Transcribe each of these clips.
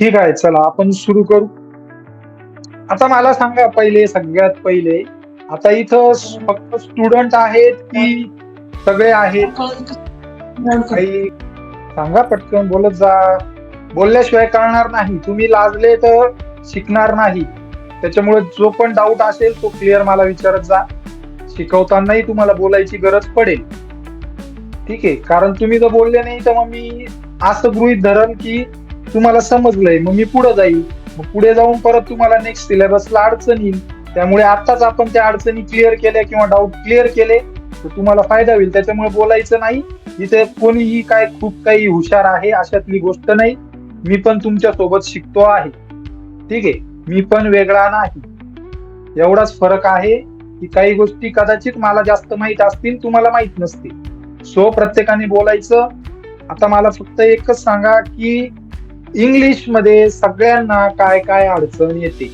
ठीक आहे चला आपण सुरू करू. आता मला सांगा पहिले सगळ्यात पहिले आता इथं फक्त स्टुडंट आहेत की सगळे आहेत? काही सांगा पटकन बोलत जा. बोलल्याशिवाय कळणार नाही. तुम्ही लाजले तर शिकणार नाही. त्याच्यामुळे जो पण डाऊट असेल तो क्लिअर मला विचारत जा. शिकवतानाही तुम्हाला बोलायची गरज पडेल. ठीक आहे? कारण तुम्ही जर बोलले नाही तर मग मी असं गृहित धरन की तुम्हाला समजलंय मग मी पुढे जाईल. मग पुढे जाऊन परत तुम्हाला नेक्स्ट सिलेबसला अडचण येईल. त्यामुळे आताच आपण त्या अडचणी क्लिअर केल्या किंवा डाऊट क्लिअर केले तर तुम्हाला फायदा होईल. त्याच्यामुळे बोलायचं नाही. इथे कोणीही काय खूप काही हुशार आहे अशातली गोष्ट नाही. मी पण तुमच्यासोबत शिकतो आहे. ठीक आहे? मी पण वेगळा नाही. एवढाच फरक आहे की काही गोष्टी कदाचित मला जास्त माहीत असतील तुम्हाला माहीत नसतील. सो प्रत्येकाने बोलायचं. आता मला फक्त एकच सांगा की इंग्लिशमध्ये सगळ्यांना काय काय अडचण येते.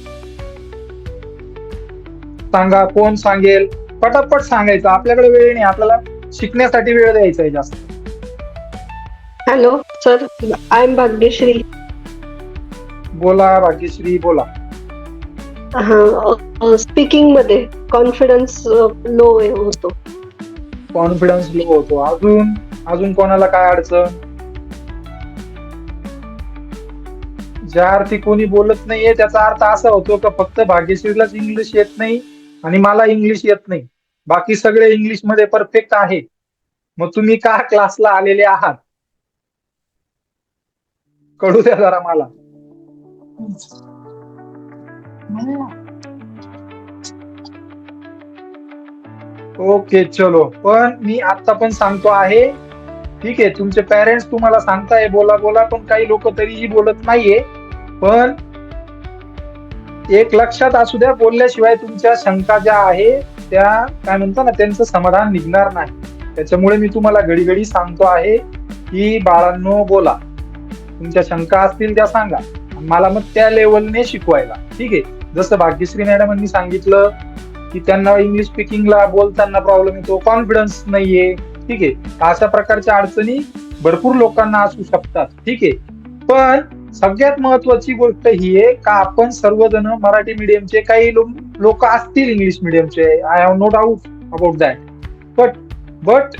सांगा कोण सांगेल? पटापट सांगायचं. आपल्याकडे वेळ नाही. आपल्याला शिकण्यासाठी वेळ द्यायचा आहे जास्त. Hello sir I am Bhagyashree. बोला भाग्यश्री बोला. हा स्पीकिंगमध्ये कॉन्फिडन्स लो होतो. कॉन्फिडन्स लो होतो. अजून अजून कोणाला काय अडचण? ज्या अर्थी कोणी बोलत नाहीये त्याचा अर्थ असा होतो का फक्त भाग्यश्रीलाच इंग्लिश येत नाही आणि मला इंग्लिश येत नाही. बाकी सगळे इंग्लिशमध्ये परफेक्ट आहे. मग तुम्ही का क्लासला आलेले आहात? कळू द्या जरा मला. ओके चलो. पण मी आता पण सांगतो आहे. ठीक आहे तुमचे पेरेंट्स तुम्हाला सांगताय बोला बोला पण काही लोक तरीही बोलत नाहीये. पण एक लक्षात असू द्या बोलल्याशिवाय तुमच्या शंका ज्या आहे त्या काय म्हणतो ना त्यांचं समाधान निघणार नाही. त्याच्यामुळे मी तुम्हाला घडी घडी सांगतो आहे की बाळांनो बोला. तुमच्या शंका असतील त्या सांगा. मला मग त्या लेवलने शिकवायला. ठीक आहे? जसं भाग्यश्री मॅडमांनी सांगितलं की त्यांना इंग्लिश स्पीकिंगला बोलताना प्रॉब्लेम येतो कॉन्फिडन्स नाहीये. ठीक आहे? अशा प्रकारच्या अडचणी भरपूर लोकांना असू शकतात. ठीक आहे? पण सगळ्यात महत्वाची गोष्ट ही आहे का आपण सर्वजण मराठी मीडियमचे काही लोक असतील English मीडियमचे I have no doubt about that but but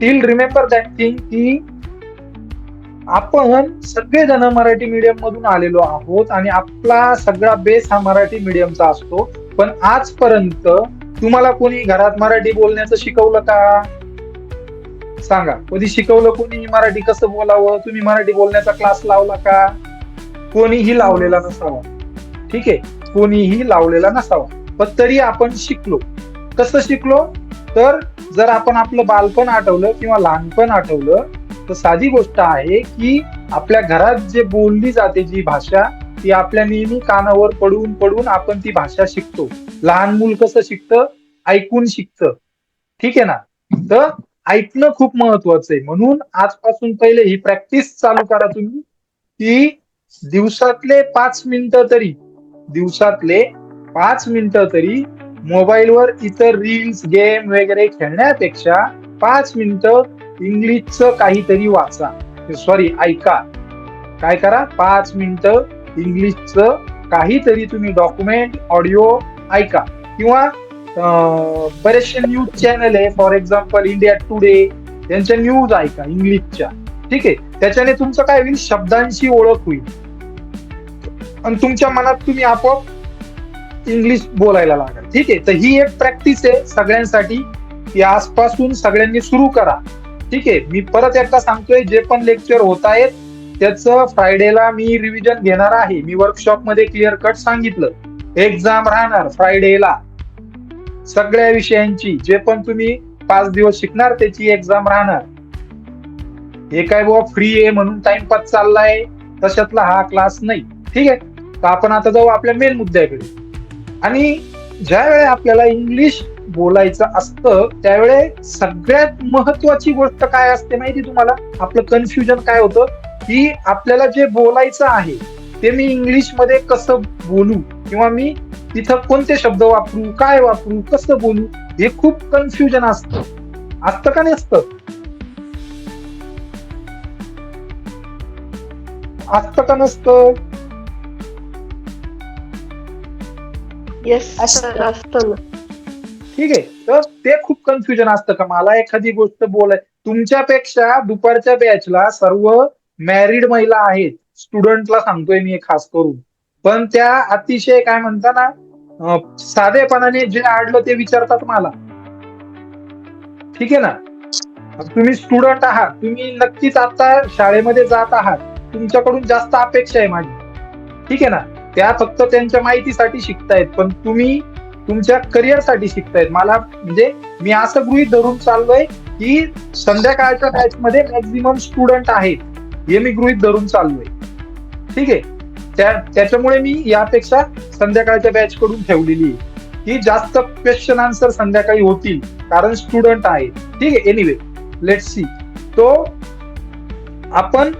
till remember that thing की आपण सगळेजण मराठी मीडियम मधून आलेलो आहोत आणि आपला सगळा बेस हा मराठी मीडियमचा असतो. पण आजपर्यंत तुम्हाला कोणी घरात मराठी बोलण्याचं शिकवलं का? सांगा. कधी शिकवलं कोणी मराठी कसं बोलावं? तुम्ही मराठी बोलण्याचा क्लास लावला का? कोणीही लावलेला नसावा. ठीक आहे? कोणीही लावलेला नसावा. पण तरी आपण शिकलो. कसं शिकलो? तर जर आपण आपलं बालपण आठवलं किंवा लहानपण आठवलं तर साधी गोष्ट आहे की आपल्या घरात जे बोलली जाते जी भाषा ती आपल्या नेहमी कानावर पडून पडून आपण ती भाषा शिकतो. लहान मूल कसं शिकतं? ऐकून शिकतं. ठीक आहे ना? तर ऐकणं खूप महत्वाचं आहे. म्हणून आजपासून पहिले ही प्रॅक्टिस चालू करा तुम्ही. की दिवसातले पाच मिनिटं तरी दिवसातले पाच मिनिटं तरी मोबाईलवर इतर रील्स गेम वगैरे खेळण्यापेक्षा पाच मिनिटं इंग्लिशचं काहीतरी वाचा. सॉरी ऐका. काय करा? पाच मिनिटं इंग्लिशचं काहीतरी तुम्ही डॉक्युमेंट ऑडिओ ऐका. किंवा बरेचसे न्यूज चॅनल आहे. फॉर एक्झाम्पल इंडिया टुडे यांच्या न्यूज ऐका इंग्लिशच्या ठीक आहे? त्याच्याने तुमचं काय होईल? शब्दांशी ओळख होईल. आणि तुमच्या मनात तुम्ही आपोआप इंग्लिश बोलायला लागाल. ठीक आहे? तर ही एक प्रॅक्टिस आहे सगळ्यांसाठी. की आजपासून सगळ्यांनी सुरू करा. ठीक आहे? मी परत एकदा सांगतोय जे पण लेक्चर होत आहेत त्याचं फ्रायडेला मी रिव्हिजन घेणार आहे. मी वर्कशॉपमध्ये क्लिअर कट सांगितलं. एक्झाम राहणार फ्रायडेला सगळ्या विषयांची जे पण तुम्ही पाच दिवस शिकणार त्याची एक्झाम राहणार. हे काय बुवा फ्री आहे म्हणून टाइमपास चाललाय तशातला हा क्लास नाही. ठीक आहे? तर आपण आता जाऊ आपल्या मेन मुद्द्याकडे. आणि ज्या वेळे आपल्याला इंग्लिश बोलायचं असतं त्यावेळे सगळ्यात महत्वाची गोष्ट काय असते माहिती तुम्हाला? आपलं कन्फ्युजन काय होतं? की आपल्याला जे बोलायचं आहे ते मी इंग्लिशमध्ये कसं बोलू? किंवा मी तिथं कोणते शब्द वापरू काय वापरू कसं बोलू हे खूप कन्फ्युजन असतं. असतं का नसतं? असतं का नसतं? ठीक आहे. तर ते खूप कन्फ्युजन असतं का? मला एखादी गोष्ट बोलाय तुमच्यापेक्षा दुपारच्या बॅचला सर्व मॅरिड महिला आहेत. स्टुडंटला सांगतोय मी खास करून. पण त्या अतिशय काय म्हणता ना साधेपणाने जे आडलं ते विचारतात मला. ठीक आहे ना? तुम्ही स्टुडंट आहात तुम्ही नक्कीच आता शाळेमध्ये जात आहात तुमच्याकडून जास्त अपेक्षा आहे माझी. ठीक आहे ना? त्या फक्त त्यांच्या माहितीसाठी शिकतायत पण तुम्ही तुमच्या करिअरसाठी शिकतायत. मला म्हणजे मी असं गृहित धरून चाललोय की संध्याकाळच्या बॅच मध्ये मॅक्झिमम स्टुडंट आहेत हे मी गृहित धरून चाललोय. ठीक आहे? त्या त्याच्यामुळे मी यापेक्षा संध्याकाळच्या बॅच कडून ठेवलेली आहे. की जास्त क्वेश्चन आन्सर संध्याकाळी होतील कारण स्टुडंट आहे. ठीक आहे एनिवे लेट सी तो आपण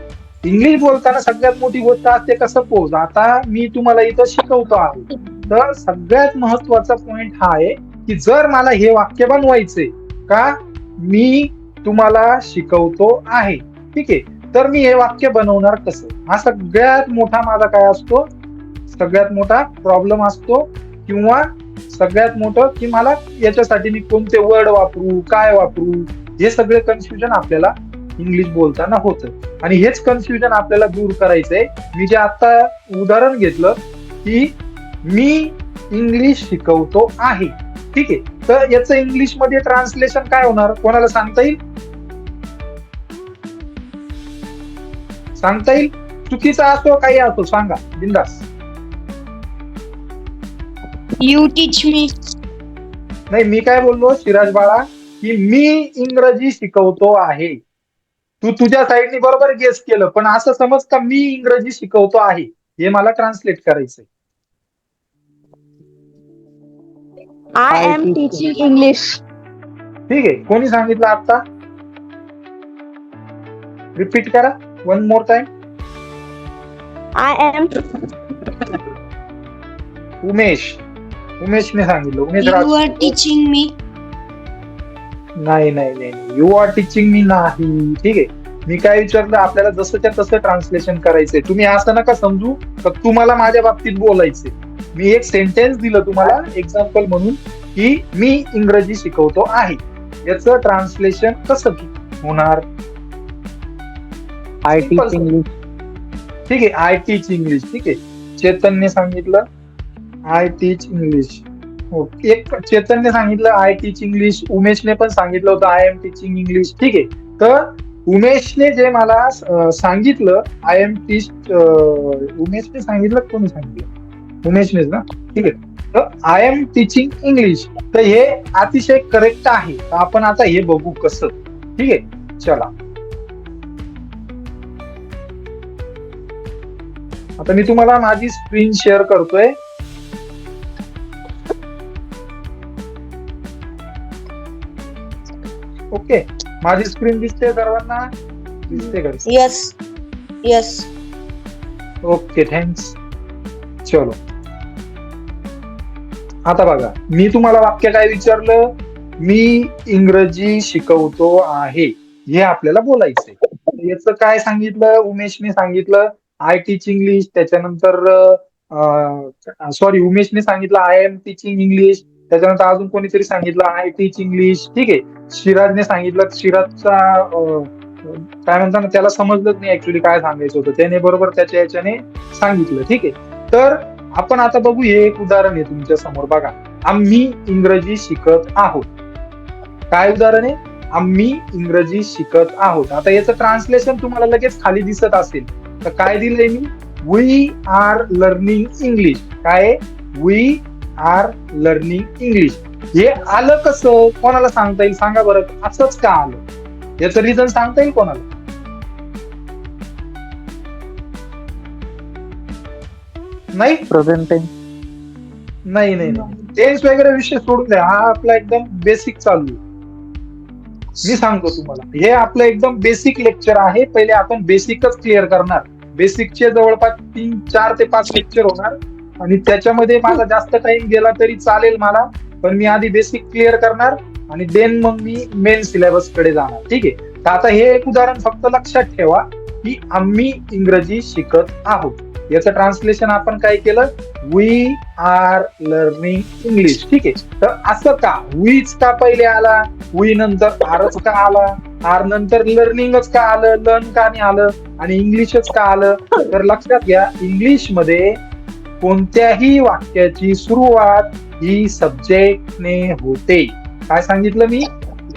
इंग्लिश बोलताना सगळ्यात मोठी गोष्ट असते का सपोज आता मी तुम्हाला इथं शिकवतो आहे. तर सगळ्यात महत्त्वाचा पॉइंट हा आहे की जर मला हे वाक्य बनवायचे का मी तुम्हाला शिकवतो आहे. ठीक आहे? तर मी हे वाक्य बनवणार कसं? हा सगळ्यात मोठा माझा काय असतो? सगळ्यात मोठा प्रॉब्लेम असतो किंवा सगळ्यात मोठं की मला याच्यासाठी मी कोणते वर्ड वापरू काय वापरू? हे सगळे कन्फ्युजन आपल्याला इंग्लिश बोलताना होतं. आणि हेच कन्फ्युजन आपल्याला दूर करायचंय. मी जे आता उदाहरण घेतलं की मी इंग्लिश शिकवतो आहे. ठीक आहे? तर याचं इंग्लिशमध्ये ट्रान्सलेशन काय होणार? कोणाला सांगता येईल? सांगता येईल? चुकीचा असो काही असो सांगा. बिंदास. यू टीच मी नाही मी काय बोललो शिराज बाळा की मी इंग्रजी शिकवतो आहे. तू तुझ्या साईडने बरोबर गेस केलं पण असं समज का मी इंग्रजी शिकवतो आहे? हे मला ट्रान्सलेट करायचंय. आय एम टीचिंग इंग्लिश ठीक आहे. कोणी सांगितलं आता रिपीट करा. One more time I am Umesh. उमेशने सांगितलं. Umesh you Raj are teaching मी नाही नाही नाही यू आर टीचिंग मी नाही. ठीक आहे. मी काय विचारलं? आपल्याला जसंच्या तसं ट्रान्सलेशन करायचंय. तुम्ही असं नका समजू. तर तुम्हाला माझ्या बाबतीत बोलायचंय. मी एक सेंटेन्स दिलं तुम्हाला एक्झाम्पल म्हणून की मी इंग्रजी शिकवतो आहे. याचं ट्रान्सलेशन कसं होणार? आय. Teach English. ठीक आहे आय टीच इंग्लिश ठीक आहे. चेतनने सांगितलं आय टीच इंग्लिश. एक चेतनने सांगितलं आय टीच इंग्लिश. उमेशने पण सांगितलं होतं आय एम टीचिंग इंग्लिश. ठीक आहे तर उमेशने जे मला सांगितलं आय एम टीच उमेशने सांगितलं कोणी सांगितलं? उमेशनेच ना? ठीक आहे तर आय एम टीचिंग इंग्लिश. तर हे अतिशय करेक्ट आहे. आपण आता हे बघू कसं. ठीक आहे चला. आता मी तुम्हाला माझी स्क्रीन शेअर करतोय. ओके माझी स्क्रीन दिसते सर्वांना? दिसते का? यस यस ओके थँक्स चलो. आता बघा मी तुम्हाला वाक्य काय विचारलं? मी इंग्रजी शिकवतो आहे. हे आपल्याला बोलायचंय. याचं काय सांगितलं? उमेशने सांगितलं. आय टीचिंग इंग्लिश त्याच्यानंतर सॉरी उमेशने सांगितलं आय एम टीचिंग इंग्लिश त्याच्यानंतर अजून कोणीतरी सांगितलं आय टीच इंग्लिश ठीक आहे. शिराजने सांगितलं शिराजचा काय म्हणतात ना त्याला समजलंच नाही ऍक्च्युली काय सांगायचं होतं. त्याने बरोबर त्याच्या याच्याने सांगितलं ठीक आहे. तर आपण आता बघू हे एक उदाहरण आहे तुमच्यासमोर बघा. आम्ही इंग्रजी शिकत आहोत. काय उदाहरण आहे? आम्ही इंग्रजी शिकत आहोत. आता याचं ट्रान्सलेशन तुम्हाला लगेच खाली दिसत असेल. तर काय दिलंय मी? वी आर लर्निंग इंग्लिश काय? वी आर लर्निंग इंग्लिश हे आलं कसं? कोणाला सांगता येईल? सांगा बरं. असंच का आलं? याचं रिझन सांगता येईल कोणाला? नाही? प्रेझेंट नाही नाही टेन्स वगैरे विषय सोडून द्या. हा आपला एकदम बेसिक चालू आहे. मी सांगतो तुम्हाला. हे आपलं एकदम बेसिक लेक्चर आहे. पहिले आपण बेसिकच क्लिअर करणार. बेसिकचे जवळपास तीन चार ते पाच लेक्चर होणार. आणि त्याच्यामध्ये माझा जास्त टाइम गेला तरी चालेल मला. पण मी आधी बेसिक क्लिअर करणार. आणि देन मग मी मेन सिलेबसकडे जाणार. ठीक आहे? तर आता हे एक उदाहरण फक्त लक्षात ठेवा की आम्ही इंग्रजी शिकत आहोत. याचं ट्रान्सलेशन आपण काय केलं? वी आर लर्निंग इंग्लिश ठीक आहे. तर असं का? वीच का पहिले आला? वी नंतर आरच का आला? आर नंतर लर्निंगच का आलं? लर्न का नाही आलं? आणि इंग्लिशच का आलं? तर लक्षात घ्या इंग्लिशमध्ये कोणत्याही वाक्याची सुरुवात ही सब्जेक्टने होते. काय सांगितलं मी?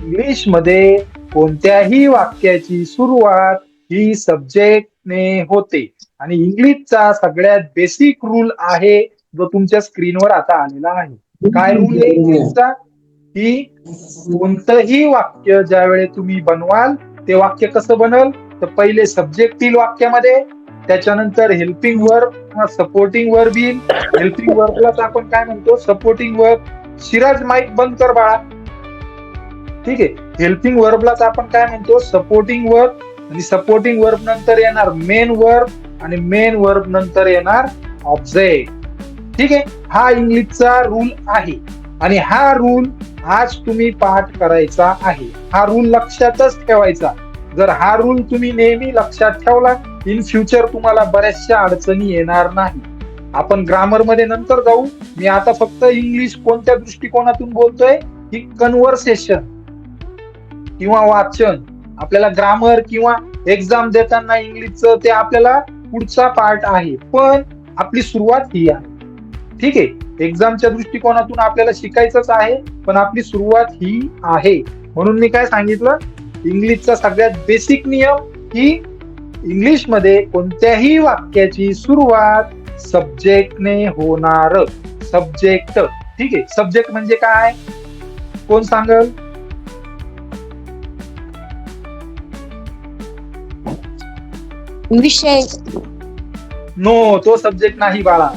इंग्लिशमध्ये कोणत्याही वाक्याची सुरुवात ही सब्जेक्टने होते. आणि इंग्लिशचा सगळ्यात बेसिक रूल आहे जो तुमच्या स्क्रीनवर आता आलेला आहे काय रूल आहे इंग्लिशचा? की कोणतंही वाक्य ज्यावेळेस तुम्ही बनवाल ते वाक्य कसं बनल? तर पहिले सब्जेक्ट येईल वाक्यामध्ये त्याच्यानंतर हेल्पिंग वर्ब किंवा सपोर्टिंग वर्ब येईल. हेल्पिंग वर्बलाच आपण काय म्हणतो? सपोर्टिंग वर्ब सिराज माईक बंद कर बाळा. ठीक आहे? हेल्पिंग वर्बलाच आपण काय म्हणतो? सपोर्टिंग वर्ब आणि सपोर्टिंग वर्ब नंतर येणार मेन वर्ब आणि मेन वर्ब नंतर येणार ऑब्जेक्ट ठीक आहे? हा इंग्लिशचा रूल आहे. आणि हा रूल आज तुम्ही पाठ करायचा आहे. हा रूल लक्षातच ठेवायचा. जर हा रूल तुम्ही नेहमी लक्षात ठेवला इन फ्युचर तुम्हाला बऱ्याचशा अडचणी येणार नाही. आपण ग्रामरमध्ये नंतर जाऊ. मी आता फक्त इंग्लिश कोणत्या दृष्टिकोनातून बोलतोय? की कन्व्हर्सेशन किंवा वाचन. आपल्याला ग्रामर किंवा एक्झाम देताना इंग्लिशचं ते आपल्याला पुढचा पार्ट आहे. पण आपली सुरुवात ही आहे. ठीक आहे? एक्झामच्या दृष्टिकोनातून आपल्याला शिकायचंच आहे पण आपली सुरुवात ही आहे. म्हणून मी काय सांगितलं? इंग्लिशचा सगळ्यात बेसिक नियम की इंग्लिशमध्ये कोणत्याही वाक्याची सुरुवात सब्जेक्टने होणार. सब्जेक्ट ठीक आहे? सब्जेक्ट म्हणजे काय? कोण सांगल? विषय नो तो सब्जेक्ट नाही बाळा.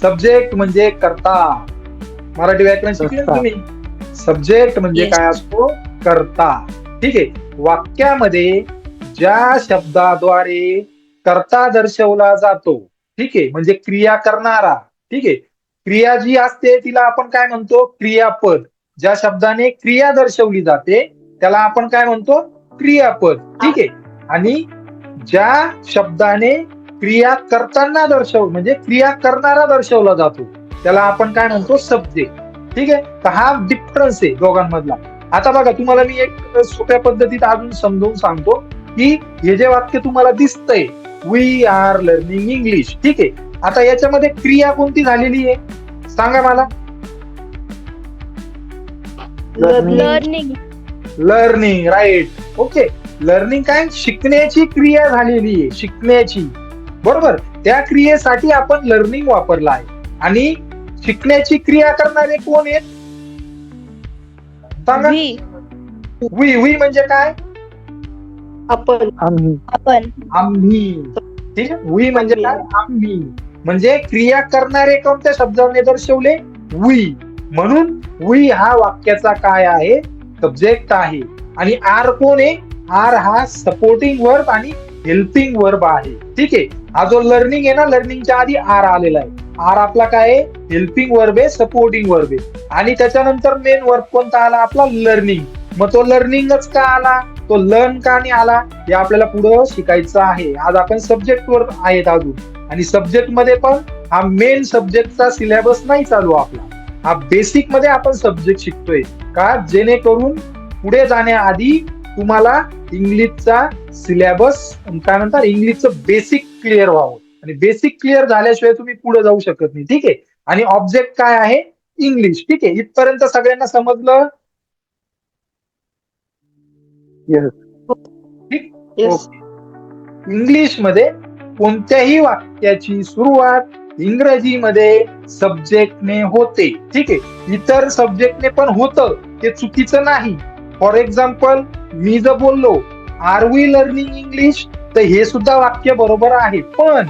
सब्जेक्ट म्हणजे करता. मराठी व्याकरण शिकले ना तुम्ही? सब्जेक्ट म्हणजे Yes. काय असतो? करता. ठीक आहे? वाक्यामध्ये ज्या शब्दाद्वारे करता दर्शवला जातो ठीक आहे? म्हणजे क्रिया करणारा ठीक आहे? क्रिया जी असते तिला आपण काय म्हणतो? क्रियापद. ज्या शब्दाने क्रिया दर्शवली जाते त्याला आपण काय म्हणतो? क्रियापद. ठीक आहे? आणि ज्या शब्दाने क्रिया करताना दर्शव म्हणजे क्रिया करणारा दर्शवला जातो. त्याला आपण काय म्हणतो? सब्जेक्ट ठीक आहे? तर हा डिफरन्स आहे दोघांमधला. आता बघा तुम्हाला मी एक सोप्या पद्धतीत अजून समजावून सांगतो की हे जे वाक्य तुम्हाला दिसतंय वी आर लर्निंग इंग्लिश ठीक आहे? आता याच्यामध्ये क्रिया कोणती झालेली आहे? सांगा मला. Learning learning right okay learning काय? शिकण्याची क्रिया झालेली आहे. शिकण्याची. बरोबर? त्या क्रियेसाठी आपण लर्निंग वापरला आहे. आणि शिकण्याची क्रिया करणारे कोण आहेत? सांगा. वी. वी. म्हणजे काय? आपण. आपण. आम्ही. ठीक आहे? वी म्हणजे काय? आम्ही. म्हणजे क्रिया करणारे कोणत्या शब्दाने दर्शवले? वी. म्हणून वी हा वाक्याचा काय आहे? सब्जेक्ट आहे. आणि आर कोण आहे? आर हा सपोर्टिंग वर्ब आणि हेल्पिंग वर्ब आहे. ठीक आहे? हा जो लर्निंग आहे ना लर्निंगच्या आधी आर आलेला आहे. आर आपला काय आहे? हेल्पिंग वर्ब आहे सपोर्टिंग वर्ब आहे. आणि त्याच्यानंतर मेन वर्ब कोणता आला? आपला लर्निंग मग तो लर्निंगच का आला? तो लर्न का नाही आला? हे आपल्याला पुढं शिकायचं आहे. आज आपण सब्जेक्ट वर आहेत अजून. आणि सब्जेक्टमध्ये पण हा मेन सब्जेक्टचा सिलेबस नाही चालू आपला. हा बेसिकमध्ये आपण सब्जेक्ट शिकतोय. का? जेणेकरून पुढे जाण्याआधी तुम्हाला इंग्लिशचा सिलेबस त्यानंतर इंग्लिशचं बेसिक क्लिअर व्हावं. आणि बेसिक क्लिअर झाल्याशिवाय तुम्ही पुढे जाऊ शकत नाही. ठीक आहे? आणि ऑब्जेक्ट काय आहे? इंग्लिश ठीक आहे? इथपर्यंत सगळ्यांना समजलं? येस इंग्लिशमध्ये कोणत्याही वाक्याची सुरुवात इंग्रजीमध्ये सब्जेक्टने होते. ठीक आहे? इतर सब्जेक्टने पण होतं. ते चुकीचं नाही. फॉर एक्झाम्पल मी जर बोललो आर वी लर्निंग इंग्लिश तर हे सुद्धा वाक्य बरोबर आहे. पण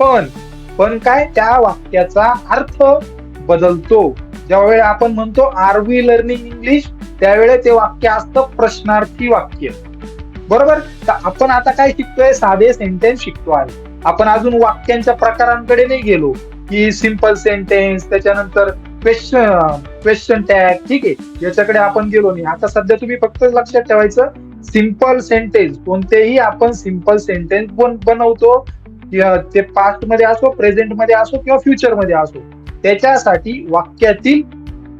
पण पण काय? त्या वाक्याचा अर्थ बदलतो. ज्यावेळी आपण म्हणतो आर वी लर्निंग इंग्लिश त्यावेळेस ते वाक्य असतं प्रश्नार्थी वाक्य. बरोबर? तर आपण आता काय शिकतोय? साधे सेंटेन्स शिकतो आहे. आपण अजून वाक्यांच्या प्रकारांकडे नाही गेलो. की सिंपल सेंटेन्स त्याच्यानंतर क्वेश्चन क्वेश्चन टॅग ठीक आहे. याच्याकडे आपण गेलो नाही. आता सध्या तुम्ही फक्त लक्षात ठेवायचं सिंपल सेंटेन्स कोणतेही आपण सिंपल सेंटेन्स पण बनवतो किंवा ते पास्टमध्ये असो प्रेझेंटमध्ये असो किंवा फ्युचरमध्ये असो. त्याच्यासाठी वाक्यातील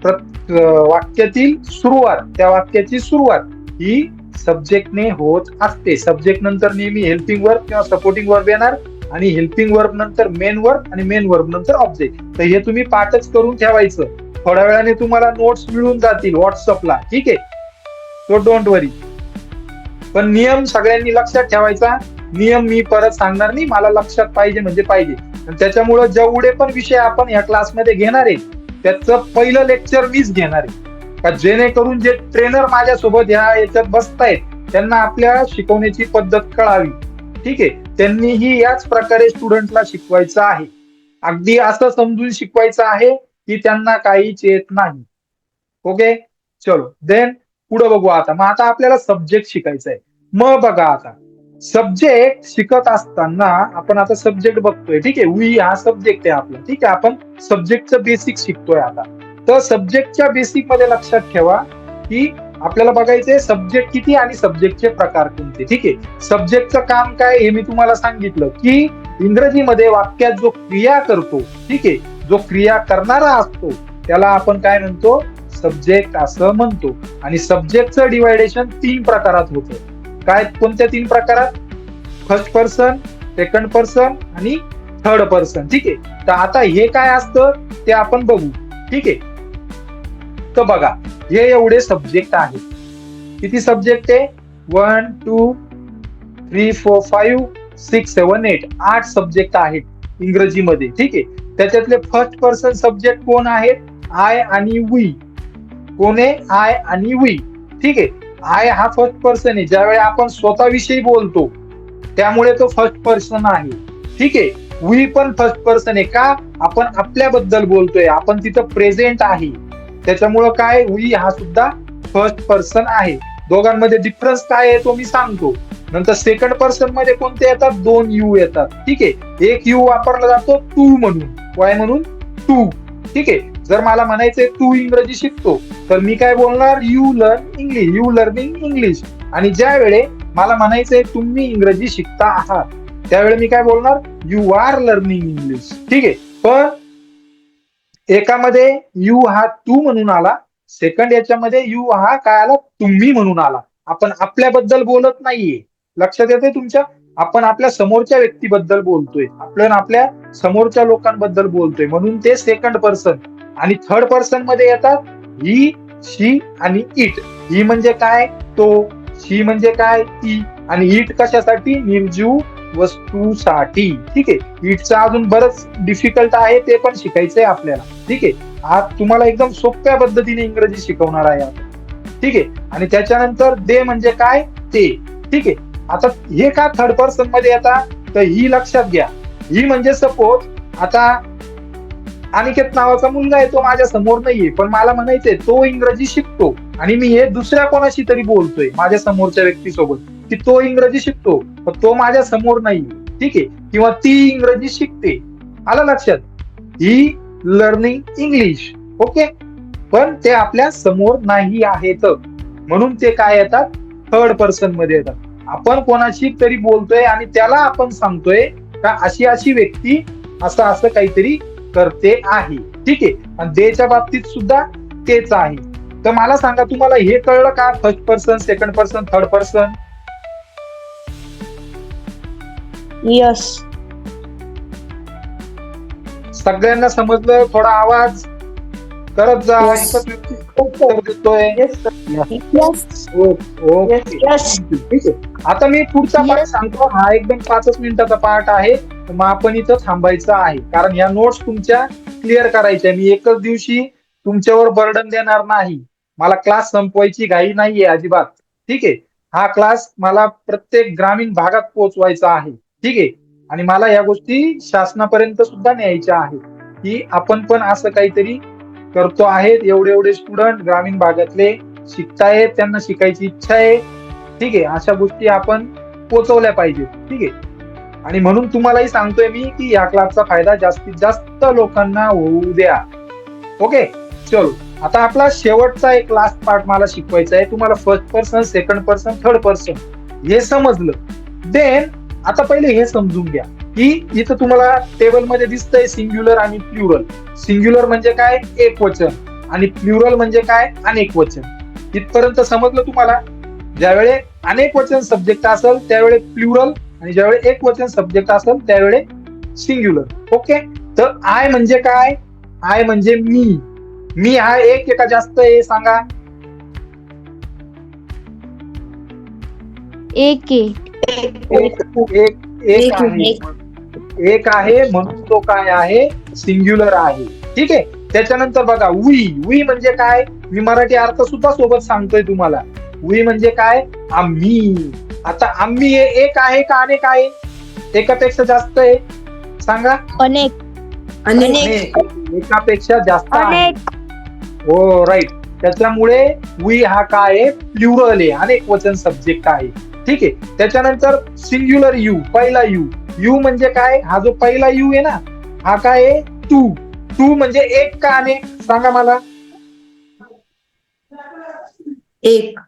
प्र- वाक्यातील सुरुवात त्या वाक्याची सुरुवात ही सब्जेक्टने होत असते. सब्जेक्ट नंतर नेहमी हेल्पिंग वर्ब किंवा सपोर्टिंग वर्ब येणार. आणि हेल्पिंग वर्ब नंतर मेन वर्ब आणि मेन वर्ब नंतर ऑब्जेक्ट तर हे तुम्ही पाठच करून ठेवायचं. थोड्या वेळाने तुम्हाला नोट्स मिळून जातील व्हॉट्सअपला ठीक आहे? सो डोंट वरी पण नियम सगळ्यांनी लक्षात ठेवायचा. नियम मी परत सांगणार नाही. मला लक्षात पाहिजे म्हणजे पाहिजे. आणि त्याच्यामुळं जेवढे पण विषय आपण या क्लासमध्ये घेणार आहे त्याचं पहिलं लेक्चर मीच घेणार आहे. का जेणेकरून जे ट्रेनर माझ्यासोबत ह्या याच्यात बसतायत त्यांना आपल्या शिकवण्याची पद्धत कळावी. ठीक आहे? त्यांनीही याच प्रकारे स्टुडंटला शिकवायचं आहे. अगदी असं समजून शिकवायचं आहे की त्यांना काहीच येत नाही. ओके चलो. देन पुढे बघू आता. मग आता आपल्याला सब्जेक्ट शिकायचा आहे. मग बघा आता. सब्जेक्ट शिकत असताना आपण आता सब्जेक्ट बघतोय. ठीक आहे? वी हा सब्जेक्ट आहे आपला. ठीक आहे? आपण सब्जेक्टचं बेसिक शिकतोय आता. तर सब्जेक्टच्या बेसिकमध्ये लक्षात ठेवा की आपल्याला बघायचंय सब्जेक्ट किती आणि सब्जेक्टचे प्रकार कोणते? ठीक आहे? सब्जेक्टचं काम काय हे मी तुम्हाला सांगितलं की इंग्रजीमध्ये वाक्यात जो क्रिया करतो ठीक आहे? जो क्रिया करणारा असतो त्याला आपण काय म्हणतो? सब्जेक्ट असं म्हणतो. आणि सब्जेक्टचं डिवायडेशन तीन प्रकारात होतं. काय? कोणत्या तीन प्रकारात? फर्स्ट पर्सन सेकंड पर्सन आणि थर्ड पर्सन ठीक आहे? तर आता हे काय असतं? ते आपण बघू. ठीक आहे? तर बघा हे एवढे सब्जेक्ट आहेत. किती सब्जेक्ट आहे? One two three four five six seven eight आठ सब्जेक्ट आहेत इंग्रजीमध्ये ठीक आहे? त्याच्यातले फर्स्ट पर्सन सब्जेक्ट कोण आहेत? आय आणि वी कोण आहे? आय आणि वी ठीक आहे? आय हा फर्स्ट पर्सन आहे. ज्यावेळी आपण स्वतःविषयी बोलतो त्यामुळे तो फर्स्ट पर्सन आहे. ठीक आहे? वी पण फर्स्ट पर्सन आहे का? आपण आपल्याबद्दल बोलतोय. आपण तिथं प्रेझेंट आहे. त्याच्यामुळं काय वी हा सुद्धा फर्स्ट पर्सन आहे. दोघांमध्ये डिफरन्स काय आहे तो मी सांगतो. नंतर सेकंड पर्सनमध्ये कोणते येतात? दोन यू येतात. ठीक आहे? एक यू वापरला जातो टू म्हणून. वाय म्हणून टू ठीक आहे? जर मला म्हणायचंय तू इंग्रजी शिकतो तर मी काय बोलणार? You learn English you learning English आणि ज्या वेळे मला म्हणायचंय तुम्ही इंग्रजी शिकता आहात त्यावेळी मी काय बोलणार? यू आर लर्निंग इंग्लिश ठीक आहे? पण एकामध्ये यू हा तू म्हणून आला. सेकंड याच्यामध्ये यू हा काय आला? तुम्ही म्हणून आला. आपण आपल्याबद्दल बोलत नाहीये. लक्षात येते तुमच्या? आपण आपल्या समोरच्या व्यक्तीबद्दल बोलतोय. आपण आपल्या समोरच्या लोकांबद्दल बोलतोय. म्हणून ते सेकंड पर्सन आणि थर्ड पर्सनमध्ये येतात ही शी आणि इट ही म्हणजे काय? तो. शी म्हणजे काय? ती. आणि इट कशासाठी? निर्जीव वस्तूसाठी. ठीक आहे? इटचं अजून बरंच डिफिकल्ट आहे ते पण शिकायचंय आपल्याला. ठीक आहे? आज तुम्हाला एकदम सोप्या पद्धतीने इंग्रजी शिकवणार आहे आपण. ठीक आहे? आणि त्याच्यानंतर दे म्हणजे काय? ते. ठीक आहे? आता हे का थर्ड पर्सनमध्ये येतात तर ही लक्षात घ्या. ही म्हणजे सपोज आता अनिकेत नावाचा मुलगा आहे तो माझ्यासमोर नाहीये. पण मला म्हणायचंय तो इंग्रजी शिकतो. आणि मी हे दुसऱ्या कोणाशी तरी बोलतोय माझ्या समोरच्या व्यक्तीसोबत. की तो इंग्रजी शिकतो पण तो माझ्यासमोर नाही. ठीक आहे? किंवा ती इंग्रजी शिकते. आलं लक्षात? ही लर्निंग इंग्लिश ओके पण ते आपल्यासमोर नाही आहेत. म्हणून ते काय येतात? थर्ड पर्सनमध्ये येतात. आपण कोणाशी तरी बोलतोय आणि त्याला आपण सांगतोय का अशी अशी व्यक्ती असं असं काहीतरी करते आहे. ठीक आहे? आणि देच्या बाबतीत सुद्धा तेच आहे. तर मला सांगा तुम्हाला हे कळलं का? First person second person third person yes सगळ्यांना समजलं? थोडा आवाज? करत जा. आता मी पुढचा पार्ट सांगतो. हा एकदम पाचच मिनिटाचा पार्ट आहे. मग आपण इथं थांबायचं आहे. कारण या नोट्स तुमच्या क्लिअर करायच्या मी एकच दिवशी तुमच्यावर बर्डन देणार नाही. मला क्लास संपवायची घाई नाहीये अजिबात. ठीक आहे? हा क्लास मला प्रत्येक ग्रामीण भागात पोहोचवायचा आहे. ठीक आहे. आणि मला या गोष्टी शासनापर्यंत सुद्धा न्यायच्या आहेत. की आपण पण असं काहीतरी करतो आहेत. एवढे एवढे स्टुडंट ग्रामीण भागातले शिकतायत. त्यांना शिकायची इच्छा आहे. ठीक आहे. अशा गोष्टी आपण पोचवल्या पाहिजेत. ठीक आहे. आणि म्हणून तुम्हालाही सांगतोय मी की या क्लासचा फायदा जास्तीत जास्त लोकांना होऊ द्या. ओके चलो. आता आपला शेवटचा एक लास्ट पार्ट मला शिकवायचा आहे. तुम्हाला first person second person third person हे समजलं. देन आता पहिले हे समजून घ्या की इथं तुम्हाला टेबलमध्ये दिसतंय सिंग्युलर आणि प्लुरल सिंग्युलर म्हणजे काय? एक वचन. आणि प्लुरल म्हणजे काय? अनेक वचन. इथपर्यंत समजलं तुम्हाला? ज्यावेळे अनेक वचन सब्जेक्ट असेल त्यावेळे प्लुरल आणि ज्यावेळे एक वचन सब्जेक्ट असेल त्यावेळे सिंग्युलर ओके तर आय म्हणजे काय? आय म्हणजे मी. मी हा एक एका जास्त आहे सांगा. एक. एक एक आहे. एक. आहे म्हणून तो काय आहे? सिंग्युलर आहे. ठीक आहे? त्याच्यानंतर बघा वी. वी म्हणजे काय? मी मराठी अर्थ सुद्धा सोबत सांगतोय तुम्हाला. वी म्हणजे काय? आम्ही. आता आम्ही हे एक आहे का अनेक आहे? एकापेक्षा जास्त आहे. सांगा. अनेक. अनेक. एकापेक्षा जास्त आहे. अनेक. हो राईट त्याच्यामुळे वी हा काय आहे? प्लुरल आहे. अनेक वचन सब्जेक्ट आहे. ठीक आहे. त्याच्यानंतर सिंग्युलर यू पहिला यू यू म्हणजे काय? हा जो पहिला यू आहे ना हा काय आहे? टू टू म्हणजे एक का अनेक? सांगा मला. एक.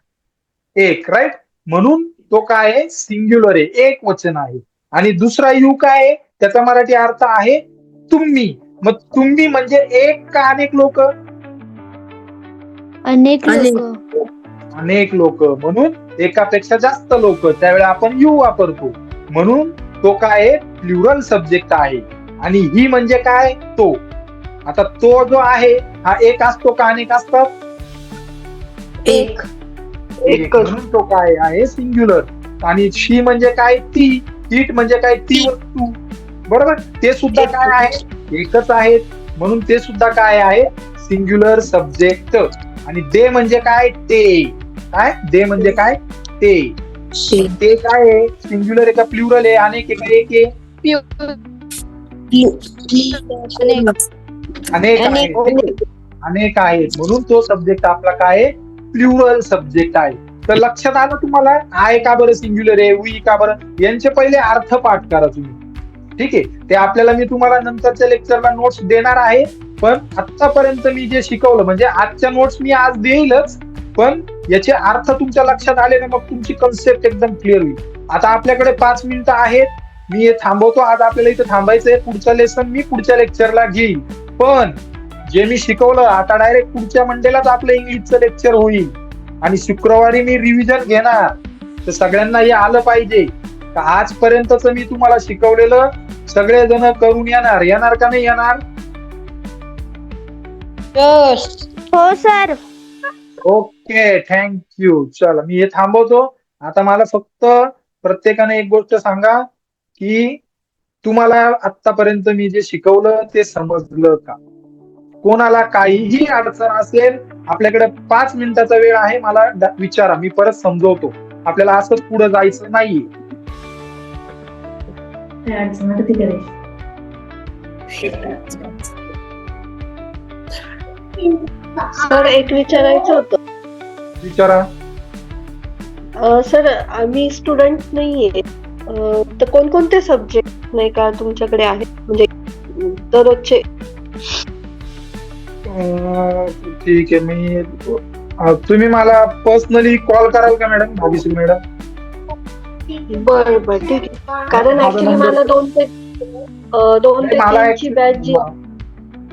एक राईट म्हणून तो काय आहे? सिंग्युलर आहे. एक वचन आहे. आणि दुसरा यू काय आहे? त्याचा मराठी अर्थ आहे तुम्ही. मग तुम्ही म्हणजे एक का अनेक लोक? अनेक अनेक. लोक. अनेक लोक म्हणून एकापेक्षा जास्त लोक त्यावेळी आपण यू वापरतो. म्हणून तो काय आहे? प्लुरल सब्जेक्ट आहे. आणि ही म्हणजे काय? तो. आता तो जो आहे हा एक असतो का अनेक असतात? एक. एक. म्हणून तो काय आहे? सिंग्युलर आणि शी म्हणजे काय? ती इट म्हणजे काय? ती वस्तू बरोबर? ते सुद्धा काय आहे? एकच आहेत. म्हणून ते सुद्धा काय आहे? सिंग्युलर सब्जेक्ट आणि दे म्हणजे काय? ते काय? दे म्हणजे काय? ते. ते काय आहे? सिंग्युलर आहे का प्लुरल आहे अनेक आहे. का एक आहे. अनेक. अनेक. आहेत म्हणून तो सब्जेक्ट आपला काय आहे? प्लुरल सब्जेक्ट आहे. तर लक्षात आलं तुम्हाला? आय का बरं सिंग्युलर आहे? वी का बरं? यांचे पहिले अर्थ पाठ करा तुम्ही. ठीक आहे? ते आपल्याला मी तुम्हाला नंतरच्या लेक्चरला नोट्स देणार आहे. पण आतापर्यंत मी जे शिकवलं म्हणजे आजच्या नोट्स मी आज देईलच. पण याचे अर्थ तुमच्या लक्षात आले ना मग तुमची कन्सेप्ट एकदम क्लिअर होईल. आता आपल्याकडे पाच मिनिटं आहेत. मी हे थांबवतो. आज आपल्याला इथे थांबायचंय पुढचं लेसन मी पुढच्या लेक्चरला घेईल पण जे मी शिकवलं आता डायरेक्ट पुढच्या मंडेलाच आपलं इंग्लिशचं लेक्चर होईल. आणि शुक्रवारी मी रिव्हिजन घेणार. तर सगळ्यांना हे आलं पाहिजे. का आजपर्यंतच मी तुम्हाला शिकवलेलं सगळेजण करून येणार. येणार का नाही येणार? हो सर ओके थँक्यू चला मी हे थांबवतो. आता मला फक्त प्रत्येकाने एक गोष्ट सांगा की तुम्हाला आतापर्यंत मी जे शिकवलं ते समजलं का? कोणाला काहीही अडचण असेल आपल्याकडे पाच मिनिटाचा वेळ आहे मला विचारा मी परत समजवतो. आपल्याला असंच पुढे जायचं नाहीये. सर एक विचारायचं होतं. विचारा. अं, सर आम्ही स्टुडंट नाहीये. अं, तर कोणकोणते सब्जेक्ट नाही का तुमच्याकडे आहेत? म्हणजे दररोजचे. अं, ठीक आहे मी अं, तुम्ही मला पर्सनली कॉल कराल का मॅडम भाग्यश्री मॅडम बर बर ठीक आहे. कारण माझा ऍक्च्युली number- मला दोन ते अं, दोन ते मला तीनची बॅच जी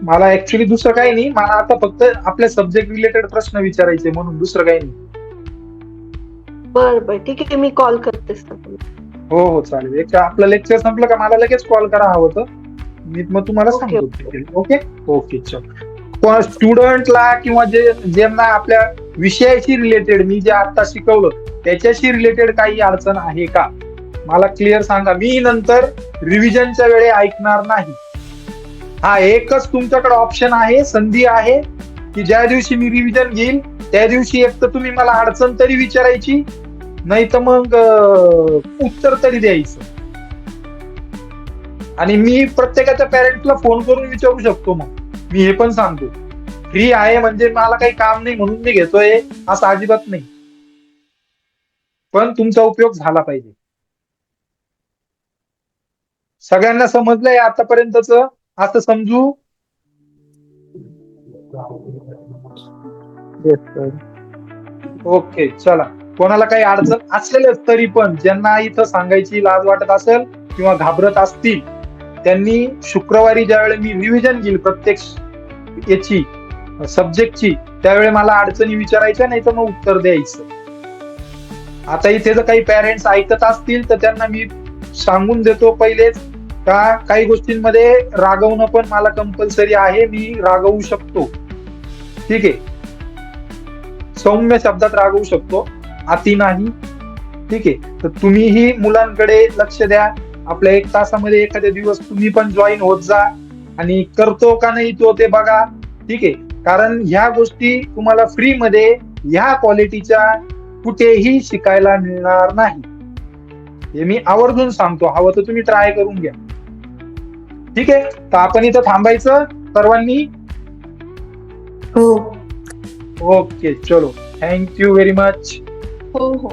मला ऍक्च्युली दुसरं काही नाही. मला आता फक्त आपल्या सब्जेक्ट रिलेटेड प्रश्न विचारायचे म्हणून. दुसरं काही नाही. बर बर. ठीक आहे मी कॉल करते हो हो चालेल. एक आपलं लेक्चर संपलं का? मला लगेच कॉल करा हवं तर. मी मग तुम्हाला सांगतो ओके. ओके? चल. स्टुडंटला किंवा जे ज्यांना आपल्या विषयाशी रिलेटेड मी जे आता शिकवलं त्याच्याशी रिलेटेड काही अडचण आहे का? मला क्लिअर सांगा. मी नंतर रिव्हिजनच्या वेळी ऐकणार नाही. हा एकच तुमच्याकडे ऑप्शन आहे संधी आहे की ज्या दिवशी मी रिव्हिजन घेईल त्या दिवशी एक तर तुम्ही मला अडचण तरी विचारायची नाही तर मग उत्तर तरी द्यायचं. आणि मी प्रत्येकाच्या पॅरेंट्सला फोन करून विचारू शकतो मग. मी हे पण सांगतो. फ्री आहे म्हणजे मला काही काम नाही म्हणून मी घेतोय असं अजिबात नाही. पण तुमचा उपयोग झाला पाहिजे. सगळ्यांना समजलंय आतापर्यंतच? असं समजू? ओके चला. कोणाला काही अडचण असेलच तरी पण ज्यांना इथं सांगायची लाज वाटत असेल किंवा घाबरत असतील त्यांनी शुक्रवारी ज्यावेळी मी रिव्हिजन घेईल प्रत्येक याची सब्जेक्टची त्यावेळी मला अडचणी विचारायच्या नाही तर मग उत्तर द्यायचं. आता इथे जर काही पॅरेंट्स ऐकत असतील तर त्यांना मी सांगून देतो पहिलेच. का काही गोष्टींमध्ये रागवणं पण मला कंपल्सरी आहे मी रागवू शकतो. ठीक आहे? सौम्य शब्दात रागवू शकतो अति नाही. ठीक आहे? तर तुम्हीही मुलांकडे लक्ष द्या. आपल्या एक तासामध्ये एखाद्या दिवस तुम्ही पण जॉईन होत जा. आणि करतो का नाही तो ते बघा. ठीक आहे? कारण ह्या गोष्टी तुम्हाला फ्री मध्ये ह्या क्वालिटीच्या कुठेही शिकायला मिळणार नाही. हे मी आवर्जून सांगतो. हवं तर तुम्ही ट्राय करून घ्या. ठीक आहे? तर आपण इथं थांबायचं सर्वांनी? हो. ओके चलो. थँक यू व्हेरी मच हो हो.